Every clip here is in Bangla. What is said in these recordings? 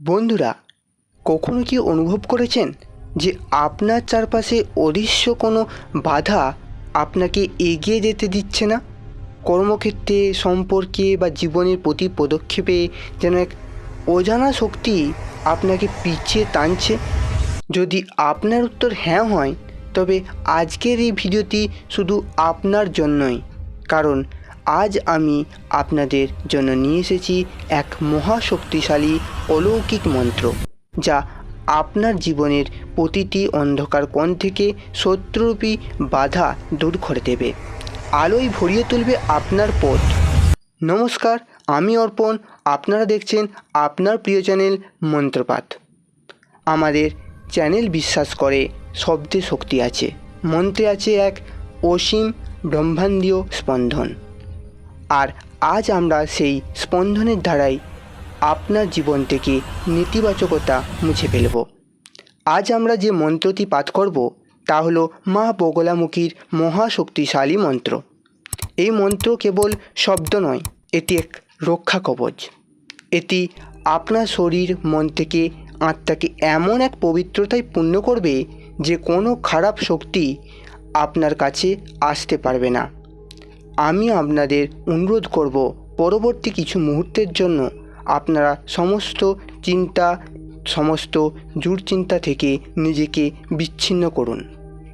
বন্ধুরা, কখনো কি অনুভব করেছেন যে আপনার চারপাশে অদৃশ্য কোনো বাধা আপনাকে এগিয়ে যেতে দিচ্ছে না? কর্মক্ষেত্রে, সম্পর্কে বা জীবনের প্রতি পদক্ষেপে যেন এক অজানা শক্তি আপনাকে পিছিয়ে টানছে? যদি আপনার উত্তর হ্যাঁ হয়, তবে আজকের এই ভিডিওটি শুধু আপনার জন্যই। কারণ আজ আমি আপনাদের জন্য নিয়ে এসেছি এক মহাশক্তিশালী অলৌকিক মন্ত্র, যা আপনার জীবনের প্রতিটি অন্ধকার কোণ থেকে শত্রুরূপী বাধা দূর করে দেবে। আলোয় ভরিয়ে তুলবে আপনার পথ। নমস্কার, আমি অর্পণ। আপনারা দেখছেন আপনার প্রিয় চ্যানেল মন্ত্রপাত আমাদের চ্যানেল বিশ্বাস করে শব্দে শক্তি আছে। মন্ত্রে আছে এক অসীম ব্রহ্মাণ্ডীয় স্পন্দন। আর আজ আমরা সেই স্পন্দনের ধারায় আপনার জীবন থেকে নেতিবাচকতা মুছে ফেলব। আজ আমরা যে মন্ত্রটি পাঠ করব, তা হলো মা বগলামুখীর মহাশক্তিশালী মন্ত্র। এই মন্ত্র কেবল শব্দ নয়, এটি এক রক্ষা কবচ। এটি আপনার শরীর, মন থেকে আত্মাকে এমন এক পবিত্রতায় পূর্ণ করবে যে কোনো খারাপ শক্তি আপনার কাছে আসতে পারবে না। আমি আপনাদের অনুরোধ করব পরবর্তী কিছু মুহূর্তের জন্য আপনারা সমস্ত চিন্তা সমস্ত চিন্তা থেকে নিজেকে বিচ্ছিন্ন করুন।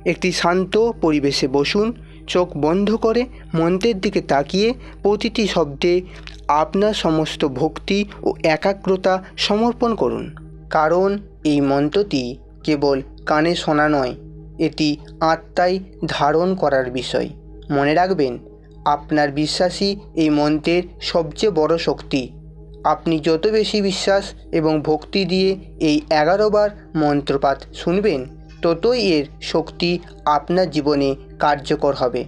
একটি শান্ত পরিবেশে বসুন, চোখ বন্ধ করে মন্ত্রের দিকে তাকিয়ে প্রতিটি শব্দে আপনার সমস্ত ভক্তি ও একাগ্রতা সমর্পণ করুন। কারণ এই মন্ত্রটি কেবল কানে শোনা নয়, এটি আত্মায় ধারণ করার বিষয়। মনে রাখবেন আপনার বিশ্বাসই এই মন্ত্রের সবচেয়ে বড় শক্তি। আপনি যত বেশি বিশ্বাস এবং ভক্তি দিয়ে এই এগারো বার মন্ত্রপাঠ শুনবেন, ততই এর শক্তি আপনার জীবনে কার্যকর হবে।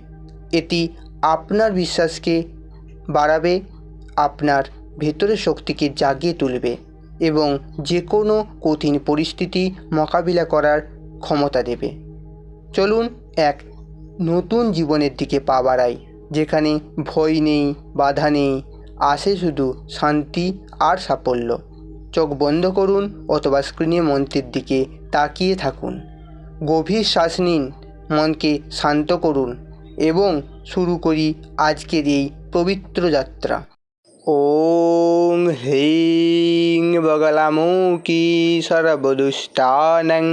এটি আপনার বিশ্বাসকে বাড়াবে, আপনার ভেতরের শক্তিকে জাগিয়ে তুলবে এবং যে কোনো কঠিন পরিস্থিতি মোকাবিলা করার ক্ষমতা দেবে। চলুন এক নতুন জীবনের দিকে পা বাড়াই। যেখানে ভয় নেই, বাধা নেই, আসে শুধু শান্তি আর সাফল্য। চোখ বন্ধ করুন অথবা স্ক্রিনে মন্ত্রের দিকে তাকিয়ে থাকুন। গভীর শ্বাস নিন, মনকে শান্ত করুন এবং শুরু করি আজকের এই পবিত্র যাত্রা। ওং হ্রিং বগলামুখী সর্বদুষ্টানং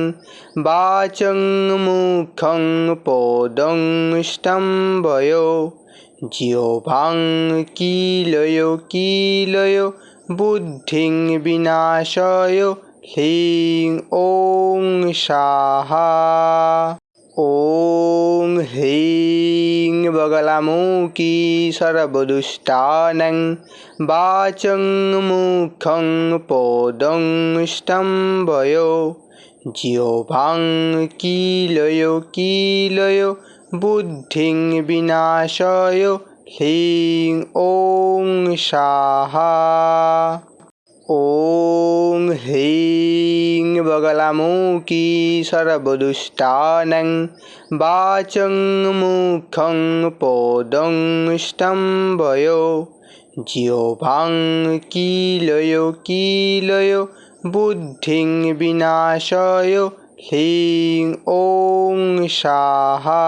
বাচং মুখং পদং স্তম্ভয় জিহ্বাং কিলয় কিলয় বুদ্ধিং বিনাশয় হ্রিং ওং সাহা ॐ ह्रीं বগলামুখী সর্বদুষ্টানং বাচং মুখং পদং স্তম্ভয় জিহ্বাং কিলয় কিলয় বুদ্ধিং বিনাশয় হ্লিং ওং সাহা ওং হ্লিং बगलामुखी सर्वदुष्टानं वाचं मुखं पदं स्तम्भय जिह्वां कीलय कीलय बुद्धिं विनाशय ह्रीं ॐ साहा